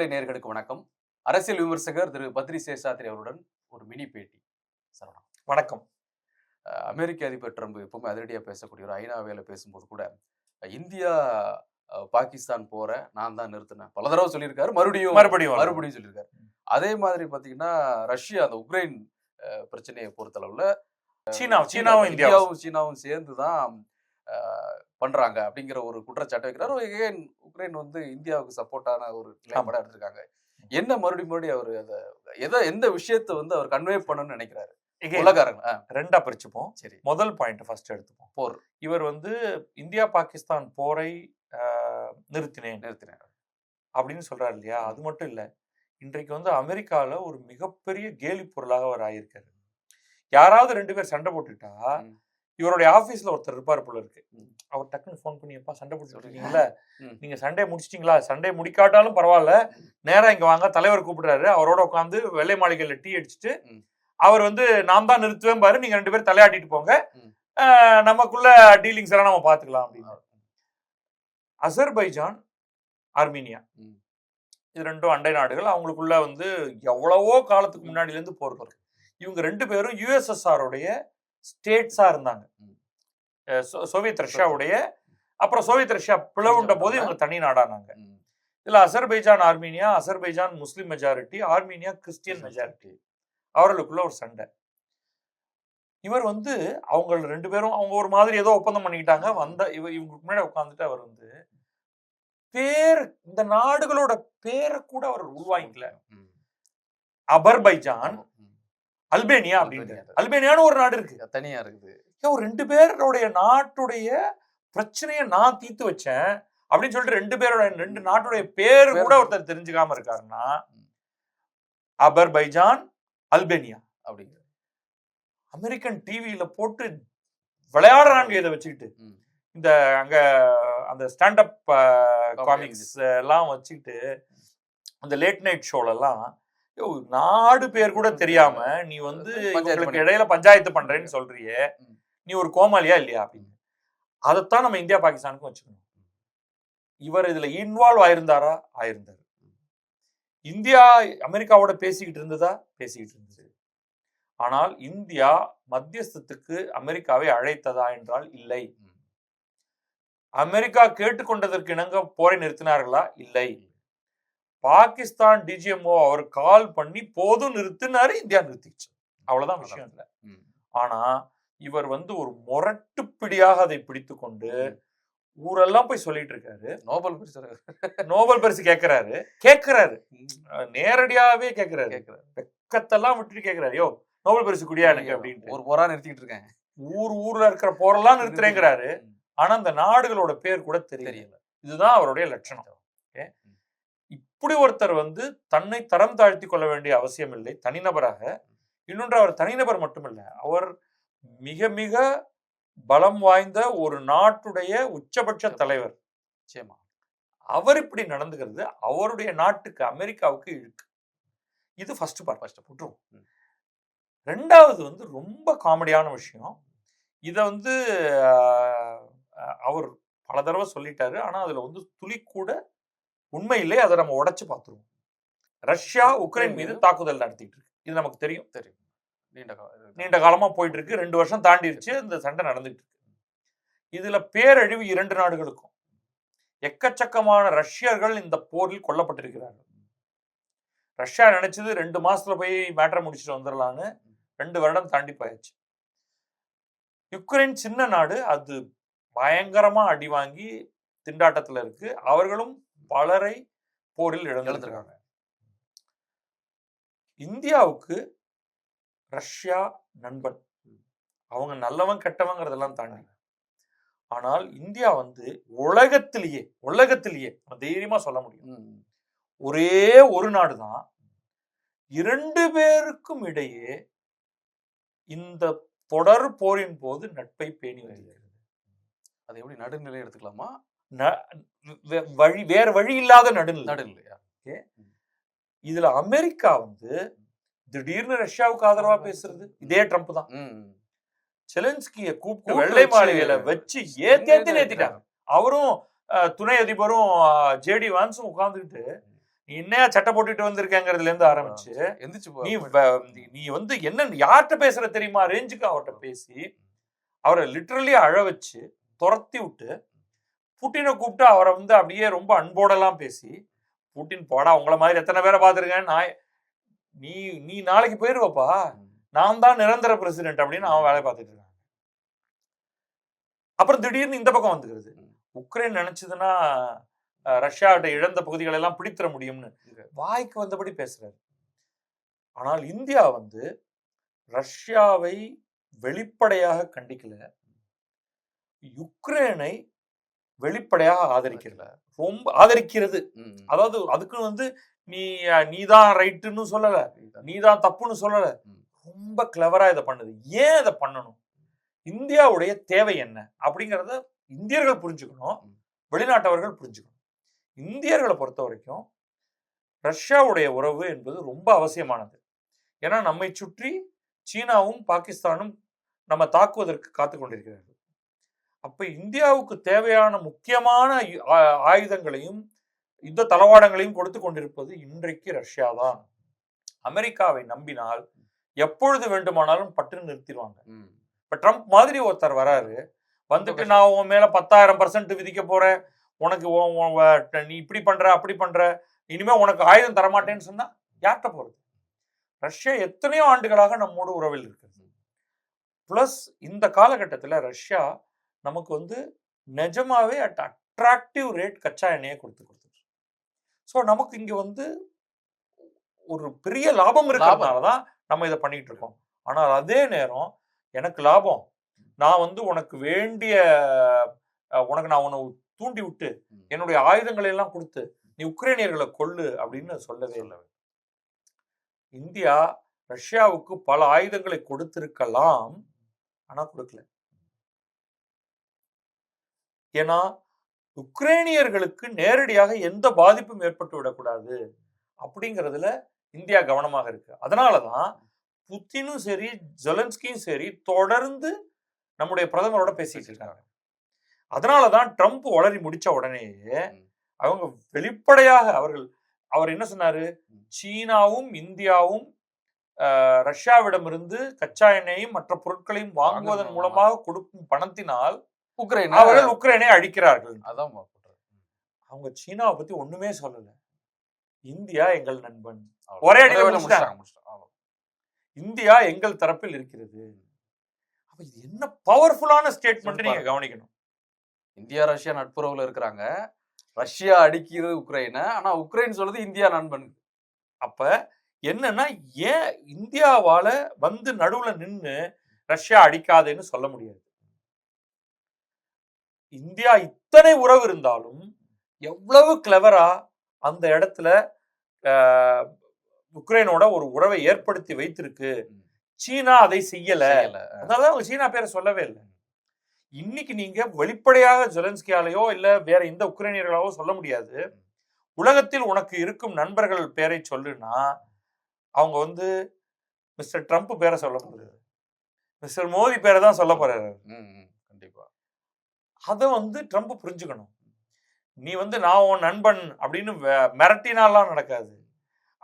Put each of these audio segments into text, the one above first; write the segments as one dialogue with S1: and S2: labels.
S1: தமிழலை நேர்களுக்கு வணக்கம். அரசியல் விமர்சகர் திரு பத்ரி சேஷாத்ரி அவருடன் ஒரு மினி பேட்டி. சரவணா.
S2: வணக்கம்.
S1: அமெரிக்க அதிபர் ட்ரம்ப் எப்பவுமே அதிரடியாக பேசக்கூடிய ஒரு ஐநாவையில் பேசும்போது கூட இந்தியா பாகிஸ்தான் போற நான் தான் நிறுத்தினேன். பல தடவை சொல்லியிருக்காரு. மறுபடியும்
S2: மறுபடியும்.
S1: மறுபடியும் சொல்லியிருக்காரு. அதே மாதிரி பார்த்தீங்கன்னா ரஷ்யா அந்த உக்ரைன் பிரச்சனையை பொறுத்தளவுல
S2: சீனா சீனாவும் இந்தியாவும்.
S1: சீனாவும் சேர்ந்து தான் பண்றாங்க அப்படிங்கிற ஒரு குற்றச்சாட்டை வைக்கிறாரு. ஏன் உக்ரைன் வந்து இந்தியாவுக்கு சப்போர்ட்டான ஒரு நிலைப்பாட எடுத்திருக்காங்க? என்ன மறுபடியும் மறுபடியும் அவர் அதை எதை எந்த விஷயத்தை வந்து அவர் கன்வே பண்ணணும்னு நினைக்கிறாரு? உலகாரங்க
S2: ரெண்டா பிரிச்சுப்போம்.
S1: சரி.
S2: முதல் பாயிண்ட் ஃபர்ஸ்ட் எடுத்துப்போம்.
S1: போர்.
S2: இவர் வந்து இந்தியா பாகிஸ்தான் போரை ஆஹ், நிறுத்தினேன்.
S1: நிறுத்தினார்
S2: அப்படின்னு சொல்றாரு இல்லையா? அது மட்டும் இல்ல. இன்றைக்கு வந்து அமெரிக்கால ஒரு மிகப்பெரிய கேலி பொருளாக அவர் ஆயிருக்காரு. யாராவது ரெண்டு பேர் சண்டை போட்டுட்டா. இவருடைய ஆபீஸ்ல ஒருத்தர் இருப்பார் போல இருக்கு. அவர் டக்குன்னு ஃபோன் பண்ணியப்பா சண்டை போட்டுட்டு
S1: சொல்லுங்க.
S2: இருக்கீங்களா?
S1: ம்.
S2: நீங்க சண்டே முடிச்சிட்டீங்களா? சண்டே முடிக்காட்டாலும் பரவாயில்ல. நேரா இங்க வாங்க. தலைவர் கூப்பிடுறாரு. அவரோட உட்காந்து வெள்ளை மாளிகையில டீ அடிச்சுட்டு. அவர் வந்து நான் தான் நிறுத்துவேன் பாரு. நீங்க ரெண்டு பேரும் தலையாட்டிட்டு போங்க. நமக்குள்ள டீலிங்ஸ் எல்லாம் நம்ம பாத்துக்கலாம். அப்படின்னு அசர்பைஜான் ஆர்மீனியா. இது ரெண்டும் அண்டை நாடுகள். அவங்களுக்குள்ள வந்து எவ்வளவோ காலத்துக்கு முன்னாடில இருந்து போர் இருக்கு இவங்க ரெண்டு பேரும் யுஎஸ்எஸ்ஆர் உடைய ஸ்டேட்ஸா இருந்தாங்க. சோவியத் ரஷ்யாவுடைய அப்புறம் சோவியத் ரஷ்யா பிளவுண்ட போது இவங்க தனி நாடானாங்க. இதுல Azerbaijan Armenia Azerbaijan Muslim majority Armenia Christian majority. அவர்களுக்குள்ள ஒரு சண்டை. இவர் வந்து அவங்க ரெண்டு பேரும் அவங்க ஒரு மாதிரி ஏதோ ஒப்பந்தம் பண்ணிக்கிட்டாங்க. வந்த இவர் இவங்களுக்கு முன்னாடி உட்காந்துட்டு அவர் வந்து பேர் இந்த நாடுகளோட பேரை கூட அவர் உருவாங்கிக்கல
S1: ம்.
S2: அபர்பைஜான். அல்பேனியா அப்படின்ட்டு
S1: அல்பேனியா.
S2: அல்பேனியான்னு ஒரு நாடு இருக்கு.
S1: தனியா இருக்குது.
S2: ஒரு ரெண்டு பேருடைய நாட்டுடைய பிரச்சனையை நான் தீர்த்து வச்சேன் அப்படின்னு சொல்லிட்டு ரெண்டு பேரோட ரெண்டு நாட்டுடைய பேரு கூட ஒருத்தர் தெரிஞ்சுக்காம இருக்காருன்னா அபர்பைஜான் அல்பேனியா.
S1: அப்படிங்கிற
S2: அமெரிக்கன் டிவியில போட்டு விளையாடுறாங்க இதை வச்சுக்கிட்டு. இந்த அங்க அந்த ஸ்டாண்டப் காமிக்ஸ் எல்லாம் வச்சுக்கிட்டு அந்த லேட் நைட் ஷோல எல்லாம் யோ, நாடு பேர் கூட தெரியாம நீ வந்து
S1: பண்ணி-
S2: இடையில பஞ்சாயத்து பண்றேன்னு சொல்றியே. நீ ஒரு கோமாளியா இல்லையா அப்படின்னு. அதைத்தான் நம்ம இந்தியா பாகிஸ்தானுக்கும் வச்சுக்கணும். இவர் இதுல இன்வால்வ் ஆயிருந்தாரா? ஆயிருந்தாரு. இந்தியா அமெரிக்காவோட பேசிக்கிட்டு இருந்ததா? பேசிக்கிட்டு இருந்தது. ஆனால் இந்தியா மத்தியஸ்தத்துக்கு அமெரிக்காவை அழைத்ததா என்றால் இல்லை. அமெரிக்கா கேட்டுக்கொண்டதற்கு இணங்க போரை நிறுத்தினார்களா? இல்லை. பாகிஸ்தான் டிஜிஎம்ஓ அவர் கால் பண்ணி போதும் நிறுத்தினாரு இந்தியா நிறுத்திச்சு. அவ்வளவுதான் விஷயம் இல்லை. ஆனா இவர் வந்து ஒரு முரட்டு பிடியாக அதை பிடித்து கொண்டு ஊரெல்லாம் போய் சொல்லிட்டு இருக்காரு.
S1: நோபல் பரிசு
S2: நோபல் பரிசு கேட்கிறாரு கேட்கிறாரு நேரடியாவே கேட்கிறாரு
S1: கேட்கிறாரு
S2: வெக்கத்தெல்லாம் விட்டுட்டு கேட்கிறாரு யோ நோபல் பரிசு குடியா எனக்கு அப்படின்ட்டு.
S1: ஒரு போரா நிறுத்திட்டு இருக்கேன்.
S2: ஊர் ஊர்ல இருக்கிற போரெல்லாம் நிறுத்துறேங்கிறாரு. ஆனா அந்த நாடுகளோட பேர் கூட தெரியல. இதுதான் அவருடைய லட்சணம். Okay? இப்படி ஒருத்தர் வந்து தன்னை தரம் தாழ்த்தி கொள்ள வேண்டிய அவசியம் இல்லை. தனிநபராக. இன்னொன்று அவர் தனிநபர் மட்டுமல்ல. அவர் மிக மிக பலம் வாய்ந்த ஒரு நாட்டுடைய உச்சபட்ச தலைவர்.
S1: நிச்சயமா.
S2: அவர் இப்படி நடந்துக்கிறது அவருடைய நாட்டுக்கு அமெரிக்காவுக்கு இழுக்கு. இது ஃபர்ஸ்ட் பார்ட் ஃபர்ஸ்ட் விட்டுருவோம். ரெண்டாவது வந்து ரொம்ப காமெடியான விஷயம். இதை வந்து அவர் பல தடவை சொல்லிட்டாரு. ஆனா அதுல வந்து துளி கூட உண்மை இல்லை அதை நம்ம உடைச்சு பார்த்துருவோம். ரஷ்யா உக்ரைன் மீது தாக்குதல் நடத்திட்டு இருக்கு இது நமக்கு தெரியும்.
S1: தெரியும். நீண்ட காலம்
S2: நீண்ட காலமா போயிட்டு இருக்கு ரெண்டு வருஷம் தாண்டிடுச்சு இந்த சண்டை நடந்துட்டு இருக்கு இதுல பேரழிவு இரண்டு நாடுகளுக்கும். எக்கச்சக்கமான ரஷ்யர்கள் இந்த போரில் கொல்லப்பட்டிருக்கிறார்கள். ரஷ்யா நினைச்சது ரெண்டு மாசத்துல போய் மேட்டரை முடிச்சுட்டு வந்துடலான்னு ரெண்டு வருடம் தாண்டி போயாச்சு. யுக்ரைன் சின்ன நாடு. அது பயங்கரமா அடி வாங்கி திண்டாட்டத்துல இருக்கு. அவர்களும் பலரை போரில் இழந்திருக்காங்க. இந்தியாவுக்கு ரஷ்யா நண்பன். அவங்க நல்லவன் கெட்டவங்கிறதெல்லாம் தாண்டி. ஆனால் இந்தியா வந்து உலகத்திலேயே உலகத்திலேயே தைரியமா சொல்ல முடியும். ஒரே ஒரு நாடு தான். இரண்டு பேருக்கும் இடையே இந்த தொடர் போரின் போது நட்பை பேணி வருகிறது
S1: அது எப்படி நடுநிலை எடுத்துக்கலாமா?
S2: வழி வேற வழி இல்லாத நடுநிலை.
S1: நடுநிலையா?
S2: இதுல அமெரிக்கா வந்து திடீர்னு ரஷ்யாவுக்கு ஆதரவா பேசுறது இதே ட்ரம்ப் தான். செலன்ஸ்கிய கூப்பிட்டு வெள்ளை மாளிகையில வச்சு ஏத்தி ஏத்தி நேத்திட்டாங்க அவரும் துணை அதிபரும் ஜேடி வான்ஸும் உட்கார்ந்துக்கிட்டு நீ என்னையா சட்டை போட்டுட்டு வந்திருக்கேங்கிறதுல இருந்து ஆரம்பிச்சு
S1: எந்திரிச்சு
S2: நீ நீ வந்து என்ன யார்கிட்ட பேசுற தெரியுமா? ரேஞ்சுக்கு அவர்கிட்ட பேசி அவரை லிட்டரலி அழ வச்சு துரத்தி விட்டு புட்டினை கூப்பிட்டு அவரை வந்து அப்படியே ரொம்ப அன்போடலாம் பேசி புட்டின் போடா உங்கள மாதிரி எத்தனை பேரை பார்த்துருக்கேன் நான் நீ நீ நாளைக்கு போயிருவப்பா நான் தான் நிரந்தர பிரசிடென்ட் அப்படின்னு அவன் வேலையை பார்த்துட்டு இருக்கான். அப்புறம் திடீர்னு இந்த பக்கம் வந்துக்கிறது. உக்ரைன் நினைச்சதுன்னா ரஷ்யாவிட்ட இழந்த பகுதிகளை எல்லாம் பிடித்திட முடியும்னு வாய்க்கு வந்தபடி பேசுறாரு. ஆனால் இந்தியா வந்து ரஷ்யாவை வெளிப்படையாக கண்டிக்கல. யுக்ரைனை வெளிப்படையாக ஆதரிக்கல ரொம்ப ஆதரிக்கிறது. அதாவது அதுக்கு வந்து நீ நீதான் ரைட்டுன்னு சொல்லல. நீதான். தப்புன்னு சொல்லல. ரொம்ப கிளவரா இதை பண்ணுது. ஏன் இதை பண்ணணும்? இந்தியாவுடைய தேவை என்ன? அப்படிங்கிறத இந்தியர்கள் புரிஞ்சுக்கணும். வெளிநாட்டவர்கள் புரிஞ்சுக்கணும். இந்தியர்களை பொறுத்த வரைக்கும் ரஷ்யாவுடைய உறவு என்பது ரொம்ப அவசியமானது. ஏன்னா நம்மை சுற்றி சீனாவும் பாகிஸ்தானும் நம்ம தாக்குவதற்கு காத்து கொண்டிருக்கிறார்கள். அப்ப இந்தியாவுக்கு தேவையான முக்கியமான ஆயுதங்களையும் யுத்த தளவாடங்களையும் கொடுத்து கொண்டிருப்பது இன்றைக்கு ரஷ்யா தான் அமெரிக்காவை நம்பினால் எப்பொழுது வேண்டுமானாலும் பட்டு நிறுத்திடுவாங்க. இப்ப ட்ரம்ப் மாதிரி ஒருத்தர் வராரு. வந்துட்டு. நான் உன் மேல பத்தாயிரம் பர்சன்ட் விதிக்க போறேன். உனக்கு நீ இப்படி பண்ற அப்படி பண்ற. இனிமே உனக்கு ஆயுதம் தரமாட்டேன்னு சொன்னா யார்கிட்ட போறது? ரஷ்யா எத்தனையோ ஆண்டுகளாக நம்மோடு உறவில் இருக்குது பிளஸ் இந்த காலகட்டத்தில் ரஷ்யா நமக்கு வந்து நிஜமாவே அட் அட்ராக்டிவ் ரேட் கச்சா எண்ணெயை கொடுத்து கொடுத்துட்டு ஸோ நமக்கு இங்க வந்து ஒரு பெரிய லாபம் இருக்கிறதுனால தான் நம்ம இதை பண்ணிட்டு இருக்கோம். ஆனால் அதே நேரம் எனக்கு லாபம். நான் வந்து உனக்கு வேண்டிய உனக்கு நான் உன்னை தூண்டி விட்டு. என்னுடைய ஆயுதங்களை எல்லாம் கொடுத்து நீ உக்ரைனியர்களை கொல்லு அப்படின்னு சொல்லவே இல்லை. இந்தியா ரஷ்யாவுக்கு பல ஆயுதங்களை கொடுத்திருக்கலாம். ஆனா கொடுக்கல. ஏன்னா உக்ரைனியர்களுக்கு நேரடியாக எந்த பாதிப்பும் ஏற்பட்டு விடக்கூடாது அப்படிங்கிறதுல இந்தியா கவனமாக இருக்கு அதனாலதான் புத்தினும் சரி ஜெலன்ஸ்கியும் சரி தொடர்ந்து நம்முடைய பிரதமரோட பேசிட்டு இருக்காங்க அதனாலதான் ட்ரம்ப் வளரி முடிச்ச உடனேயே. அவங்க வெளிப்படையாக அவர்கள் அவர் என்ன சொன்னாரு. சீனாவும் இந்தியாவும் ரஷ்யாவிடமிருந்து கச்சா எண்ணெயையும் மற்ற பொருட்களையும் வாங்குவதன் மூலமாக கொடுக்கும் பணத்தினால்
S1: உக்ரைன்.
S2: அவர்கள் உக்ரைனை அழிக்கிறார்கள்.
S1: அதான்.
S2: அவங்க சீனாவை பத்தி ஒண்ணுமே சொல்லல. இந்தியா எங்கள் நண்பன். ஒரே அடியில. இந்தியா எங்கள் தரப்பில் இருக்கிறது. அப்ப இது என்ன பவர்ஃபுல்லான ஸ்டேட்மெண்ட் நீங்க கவனிக்கணும்.
S1: இந்தியா ரஷ்யா நட்புறவுல இருக்கிறாங்க. ரஷ்யா அடிக்கிறது உக்ரைனை. ஆனா உக்ரைன் சொல்றது இந்தியா நண்பன்.
S2: அப்ப என்னன்னா ஏன் இந்தியாவால வந்து நடுவுல நின்னு ரஷ்யா அடிக்காதேன்னு சொல்ல முடியாது? இந்தியா இத்தனை உறவு இருந்தாலும் எவ்வளவு கிளவரா அந்த இடத்துல உக்ரைனோட ஒரு உறவை ஏற்படுத்தி வைத்திருக்கு. சீனா அதை செய்யல.
S1: செய்யல.
S2: அதனால அவங்க சீனா பேரை சொல்லவே இல்லை. இன்னைக்கு நீங்க வெளிப்படையாக ஜெலன்ஸ்கியாலேயோ இல்ல வேற எந்த உக்ரைனியர்களாவோ சொல்ல முடியாது. உலகத்தில் உனக்கு இருக்கும் நண்பர்கள் பேரை சொல்லுனா அவங்க வந்து மிஸ்டர் ட்ரம்ப் பேரை சொல்ல முடியாது மிஸ்டர் மோடி பேரை தான் சொல்ல போறாரு.
S1: கண்டிப்பா.
S2: அதை வந்து ட்ரம்ப் புரிஞ்சுக்கணும். நீ வந்து நான் உன் நண்பன் அப்படின்னு மிரட்டினாலாம் நடக்காது.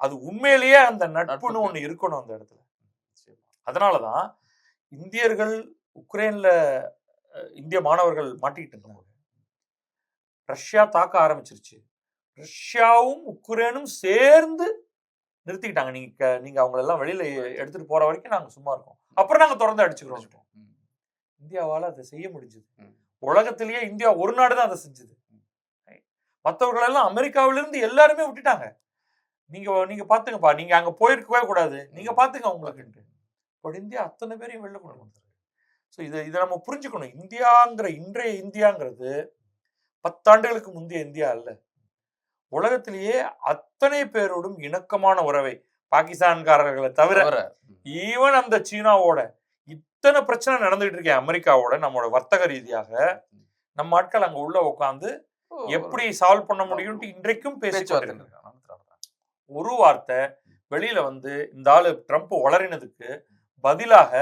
S2: அது உண்மையிலேயே அந்த நட்புன்னு. ஒண்ணு இருக்கணும் அந்த இடத்துல.
S1: நிச்சயமா.
S2: அதனாலதான் இந்தியர்கள் உக்ரைன்ல இந்திய மாணவர்கள் மாட்டிக்கிட்டு இருந்தாங்க ரஷ்யா தாக்க ஆரம்பிச்சிருச்சு. ரஷ்யாவும் உக்ரைனும் சேர்ந்து நிறுத்திக்கிட்டாங்க. நீங்க நீங்க அவங்கள எல்லாம் வெளியில எடுத்துட்டு போற வரைக்கும் நாங்க சும்மா இருக்கோம். அப்புறம் நாங்க தொடர்ந்து அடிச்சுக்கிறோம். இந்தியாவால அதை செய்ய முடிஞ்சது. உலகத்திலேயே இந்தியா ஒரு நாடு தான் அதை செஞ்சது. மற்றவர்கள் எல்லாம் அமெரிக்காவில இருந்து எல்லாருமே விட்டுட்டாங்க. நீங்க நீங்க பாத்துங்கப்பா நீங்க அங்க போயிருக்கவே கூடாது. நீங்க பாத்துங்க உங்களுக்கு பட் இந்தியா அத்தனை பேரையும் வெளில கொண்டு வந்தாரு ஸோ இதை இதை நம்ம புரிஞ்சுக்கணும். இந்தியாங்கிற இன்றைய இந்தியாங்கிறது பத்தாண்டுகளுக்கு முந்தைய இந்தியா அல்ல. உலகத்திலேயே அத்தனை பேரோடும் இணக்கமான உறவை பாகிஸ்தான்காரர்களை தவிர. ஈவன் அந்த சீனாவோட இத்தனை பிரச்சனை நடந்துகிட்டு இருக்கேன் அமெரிக்காவோட நம்மளோட வர்த்தக ரீதியாக நம்ம ஆட்கள் அங்க உள்ள உட்காந்து எப்படி சால்வ் பண்ண முடியும்னு இன்றைக்கும் பேசி
S1: பேச்சுவார்த்தை
S2: கொண்டிருக்காங்க.
S1: நடக்குது. நடத்துறாங்க.
S2: ஒரு வார்த்தை வெளியில வந்து இந்த ஆளு ட்ரம்ப் வளரினதுக்கு பதிலாக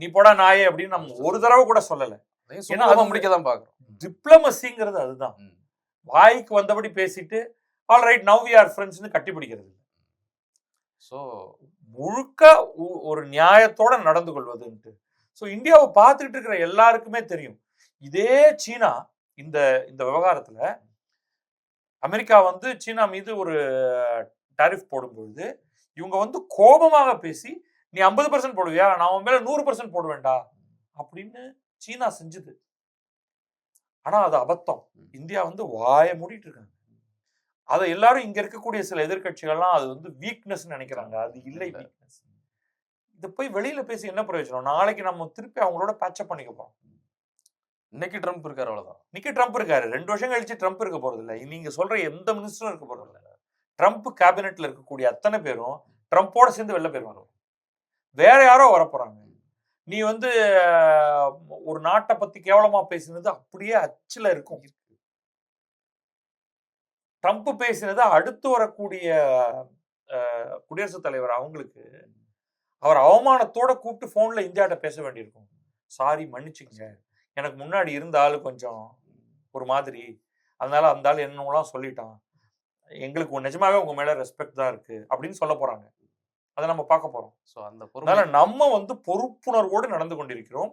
S2: நீ போடா நாயே அப்படின்னு நம்ம ஒரு தடவை கூட சொல்லல
S1: அதையும்
S2: ஏன்னா
S1: சுமூகமா
S2: அது-
S1: முடிக்க தான் பாக்குறோம்
S2: டிப்ளமசிங்கிறது அதுதான். வாய்க்கு வந்தபடி பேசிட்டு all right now we are ஃப்ரெண்ட்ஸ்னு கட்டிப்பிடிக்கிறது.
S1: ஸோ
S2: முழுக்க ஒரு நியாயத்தோட நடந்து கொள்வதுன்ட்டு. ஸோ இந்தியாவை பார்த்துக்கிட்டு இருக்கிற எல்லாருக்குமே தெரியும். இதே சீனா இந்த இந்த விவகாரத்துல அமெரிக்கா வந்து சீனா மீது ஒரு டாரிஃப் போடும்பொழுது இவங்க வந்து கோபமாக பேசி நீ ஐம்பது பர்சன்ட் போடுவியா? நான் உன் மேல நூறு பர்சன்ட் போடுவேன்டா அப்படின்னு சீனா செஞ்சது. ஆனா அது அபத்தம். இந்தியா வந்து வாயை மூடிட்டு இருக்காங்க. அதை எல்லாரும் இங்க இருக்கக்கூடிய சில எதிர்க்கட்சிகள்லாம் அது வந்து வீக்னஸ் நினைக்கிறாங்க. அது இல்லை. வீக்னஸ் இதை போய் வெளியில பேசி என்ன பிரயோஜனம்? நாளைக்கு நம்ம திருப்பி அவங்களோட பேட்சப் பண்ணிக்க போறோம்.
S1: இன்னைக்கு ட்ரம்ப் இருக்காரு அவ்வளவுதான்.
S2: இன்னைக்கு ட்ரம்ப் இருக்காரு. ரெண்டு வருஷம் கழிச்சு ட்ரம்ப் இருக்க போறது இல்ல. நீங்க சொல்ற எந்த மினிஸ்டரும் இருக்க போறது இல்ல. ட்ரம்ப் கேபினெட்ல இருக்கக்கூடிய அத்தனை பேரும் ட்ரம்ப்போட சேர்ந்து வெளில போயிருவாங்க. வேற யாரோ வர போறாங்க நீ வந்து ஒரு நாட்டை பத்தி கேவலமா பேசினது அப்படியே அச்சுல இருக்கும். ட்ரம்ப் பேசினது அடுத்து வரக்கூடிய குடியரசுத் தலைவர் அவங்களுக்கு அவர் அவமானத்தோட கூப்பிட்டு போன்ல இந்தியாட்ட பேச வேண்டியிருக்கும். சாரி மன்னிச்சுங்க எனக்கு முன்னாடி இருந்த ஆளு கொஞ்சம் ஒரு மாதிரி. அதனால அந்த ஆள் என்னெல்லாம் சொல்லிட்டான். எங்களுக்கு நிஜமாவே உங்க மேல ரெஸ்பெக்ட் தான் இருக்கு. அப்படின்னு சொல்ல போறாங்க. அதை நம்ம பார்க்க போறோம்.
S1: ஸோ அந்த
S2: அதனால நம்ம வந்து பொறுப்புணர்வோடு நடந்து கொண்டிருக்கிறோம்.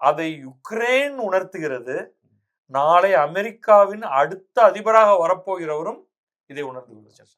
S2: அதை யுக்ரைன் உணர்த்துகிறது. நாளை அமெரிக்காவின் அடுத்த அதிபராக வரப்போகிறவரும் இதை உணர்ந்து கொள்கிறார்